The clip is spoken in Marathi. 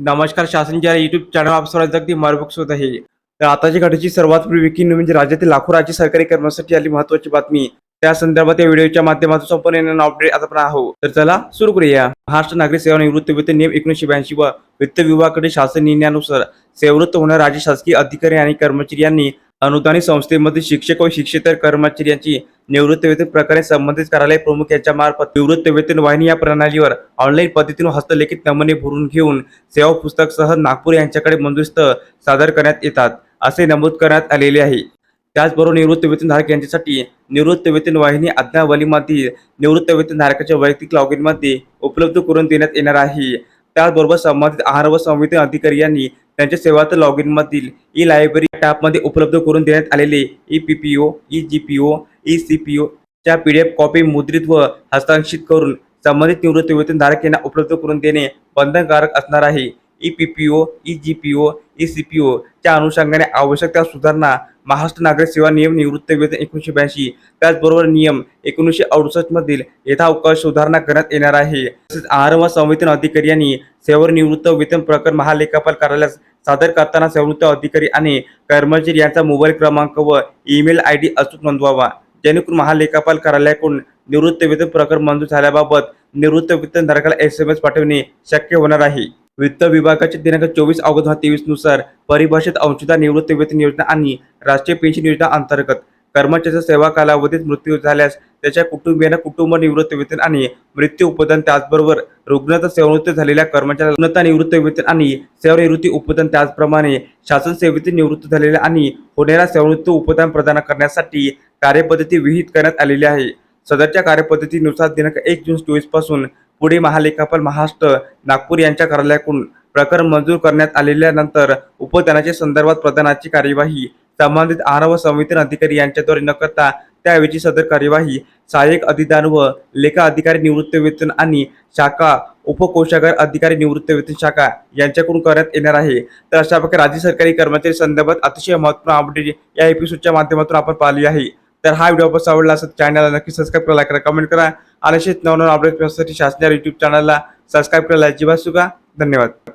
नमस्कार शासनच्या युट्यूब चॅनल आप सर्वांचं अगदी मार्गदर्शक होत आहे. तर आताची घडीची सर्वात विकीन म्हणजे राज्यातील लाखो राज्य सरकारी कर्मचाऱ्यांसाठी आली महत्वाची बातमी. त्या संदर्भात या व्हिडिओच्या माध्यमातून संपूर्ण अपडेट आता आपण आहोत. तर चला सुरू करूया. महाराष्ट्र नागरिक सेवा निवृत्त वेतन नियम एकोणीशे ब्याऐंशी व वित्त विभागाकडे शासन निर्णयानुसार सेवृत्त होणाऱ्या राज्य शासकीय अधिकारी आणि कर्मचारी यांनी अनुदानित संस्थेमध्ये शिक्षक व शिक्षेतर कर्मचारी यांची निवृत्ती वेतन प्रकारे संबंधित कार्यालय प्रमुख यांच्या मार्फत निवृत्ती वेतन वाहिनी या प्रणालीवर ऑनलाईन पद्धतीने हस्तलिखित नमुने भरून घेऊन सेवा पुस्तकसह नागपूर यांच्याकडे मंजुरीस्त सादर करण्यात येतात असे नमूद करण्यात आलेले आहे. त्याचबरोबर निवृत्तीवेतनधारक यांच्यासाठी निवृत्ती वेतन वाहिनी अज्ञावलीमध्ये निवृत्तवेतनधारकाच्या वैयक्तिक लॉग इनमध्ये उपलब्ध करून देण्यात येणार आहे. त्याचबरोबर संबंधित आहार व संविधान अधिकारी यांनी त्यांच्या सेवात लॉग इन मधील ई लायब्ररी टॅबमध्ये उपलब्ध करून देण्यात आलेले E P P O E G P O E C P O च्या पी डी एफ कॉपी मुद्रित व हस्तांकित करून संबंधित निवृत्ती वेतनधारक यांना उपलब्ध करून देणे बंधनकारक असणार आहे. E P P O E G P O E C P O च्या अनुषंगाने आवश्यक त्या सुधारणा महाराष्ट्र नागरिक सेवा नियम निवृत्त वेतन एकोणीसशे ब्याऐंशी. त्याचबरोबर नियम एकोणीसशे अडुसष्ट मधील यथावकाश सुधारणा करण्यात येणार आहे. तसेच आहार व संवेदन अधिकारी यांनी सेवर निवृत्त वेतन प्रकरण महालेखापाल कार्यालयास सादर करताना सेवृत्त अधिकारी आणि कर्मचारी यांचा मोबाईल क्रमांक व ईमेल आय डी अचूक नोंदवावा. जेणेकरून महालेखापाल कार्यालयाकडून निवृत्त वेतन प्रकरण मंजूर झाल्याबाबत निवृत्त वेतनधारकाला एस एम एस पाठवणे शक्य होणार आहे. वित्त विभागाचे दिनांक चोवीस ऑगस्ट दोन तेवीसनुसार परिभाषित अंशदार निवृत्त वेतन योजना आणि राष्ट्रीय पेन्शन योजना अंतर्गत कर्मचाऱ्याचा सेवा कालावधीत मृत्यू झाल्यास त्याच्या कुटुंबियांना कुटुंब निवृत्ती वेतन आणि मृत्यू उपदान त्याचबरोबर रुग्णाचा सेवानिवृत्त झालेल्या कर्मचाऱ्याला रुग्णता निवृत्ती वेतन आणि सेवानिवृत्ती उपदान त्याचप्रमाणे शासन सेवेतील निवृत्त झालेल्या आणि होणाऱ्या सेवानिवृत्त उपदान प्रदान करण्यासाठी कार्यपद्धती विहित करण्यात आलेली आहे. सदरच्या कार्यपद्धतीनुसार दिनांक एक जून चोवीसपासून पुढे महालेखापाल महाराष्ट्र नागपूर यांच्या कार्यालयाकडून प्रकरण मंजूर करण्यात आलेल्यानंतर उपदानाच्या संदर्भात प्रदानाची कार्यवाही संबंधित आहार व संवेदन अधिकारी यांच्याद्वारे न करता त्याऐवजी सदर कार्यवाही सहाय्यक अधिदान व लेखा अधिकारी निवृत्त वेतन आणि शाखा उपकोषागार अधिकारी निवृत्त वेतन शाखा यांच्याकडून करण्यात येणार आहे. तर अशा प्रकारे राज्य सरकारी कर्मचारी संदर्भात अतिशय महत्त्वपूर्ण अपडेट या एपिसोडच्या माध्यमातून आपण पाहिली आहे. तर हा व्हिडिओ बस आवडला असेल चॅनलला नक्की सबस्क्राईब करा करा कमेंट करा. आणि असेच नवनवीन अपडेट मिळण्यासाठी शासनाच्या युट्यूब चॅनलला सबस्क्राईब करायला अजिबात सुद्धा धन्यवाद.